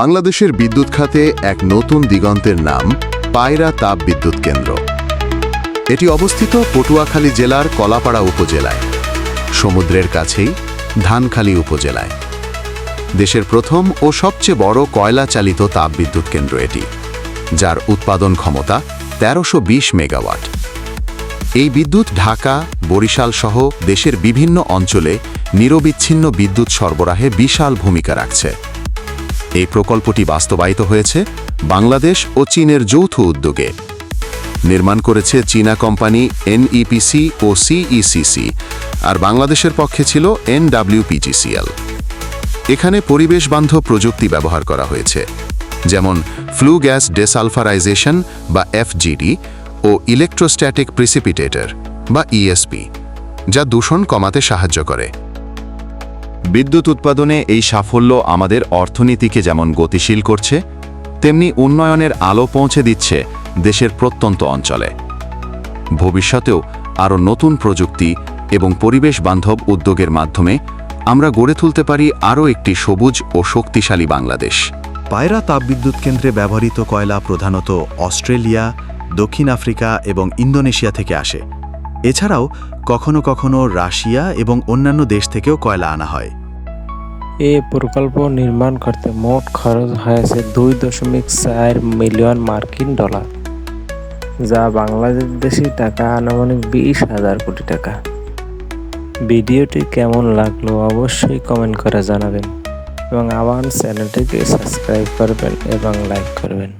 বাংলাদেশের বিদ্যুৎ খাতে এক নতুন দিগন্তের নাম, পায়রা তাপ বিদ্যুৎ কেন্দ্র। এটি অবস্থিত পটুয়াখালী জেলার কলাপাড়া উপজেলায়, সমুদ্রের কাছেই ধানখালী উপজেলায়। দেশের প্রথম ও সবচেয়ে বড় কয়লা চালিত তাপবিদ্যুৎ কেন্দ্র এটি, যার উৎপাদন ক্ষমতা তেরোশো মেগাওয়াট। এই বিদ্যুৎ ঢাকা, বরিশাল সহ দেশের বিভিন্ন অঞ্চলে নিরবিচ্ছিন্ন বিদ্যুৎ সরবরাহে বিশাল ভূমিকা রাখছে। এই প্রকল্পটি বাস্তবায়িত হয়েছে বাংলাদেশ ও চীনের যৌথ উদ্যোগে। নির্মাণ করেছে চীনা কোম্পানি এনইপিসি ও সিইসিসি আর বাংলাদেশের পক্ষে ছিল এনডাব্লিউপিজিসিএল। এখানে পরিবেশ বান্ধব প্রযুক্তি ব্যবহার করা হয়েছে, যেমন ফ্লু গ্যাস ডেসালফারাইজেশন বা এফজিডি ও ইলেকট্রোস্ট্যাটিক প্রিসিপিটেটর বা ইএসপি, যা দূষণ কমাতে সাহায্য করে। বিদ্যুৎ উৎপাদনে এই সাফল্য আমাদের অর্থনীতিকে যেমন গতিশীল করছে, তেমনি উন্নয়নের আলো পৌঁছে দিচ্ছে দেশের প্রত্যন্ত অঞ্চলে। ভবিষ্যতেও আরও নতুন প্রযুক্তি এবং পরিবেশ বান্ধব উদ্যোগের মাধ্যমে আমরা গড়ে তুলতে পারি আরও একটি সবুজ ও শক্তিশালী বাংলাদেশ। পায়রা তাপবিদ্যুৎ কেন্দ্রে ব্যবহৃত কয়লা প্রধানত অস্ট্রেলিয়া, দক্ষিণ আফ্রিকা এবং ইন্দোনেশিয়া থেকে আসে। এছাড়াও কখনো কখনো রাশিয়া এবং অন্যান্য দেশ থেকেও কয়লা আনা হয়। এ প্রকল্প নির্মাণ করতে মোট খরচ হয়েছে দুই দশমিক চার মিলিয়ন মার্কিন ডলার, যা বাংলাদেশি টাকা আনুমানিক বিশ হাজার কোটি টাকা। ভিডিওটি কেমন লাগল অবশ্যই কমেন্ট করে জানাবেন এবং আমার চ্যানেলটিকে সাবস্ক্রাইব করবেন এবং লাইক করবেন।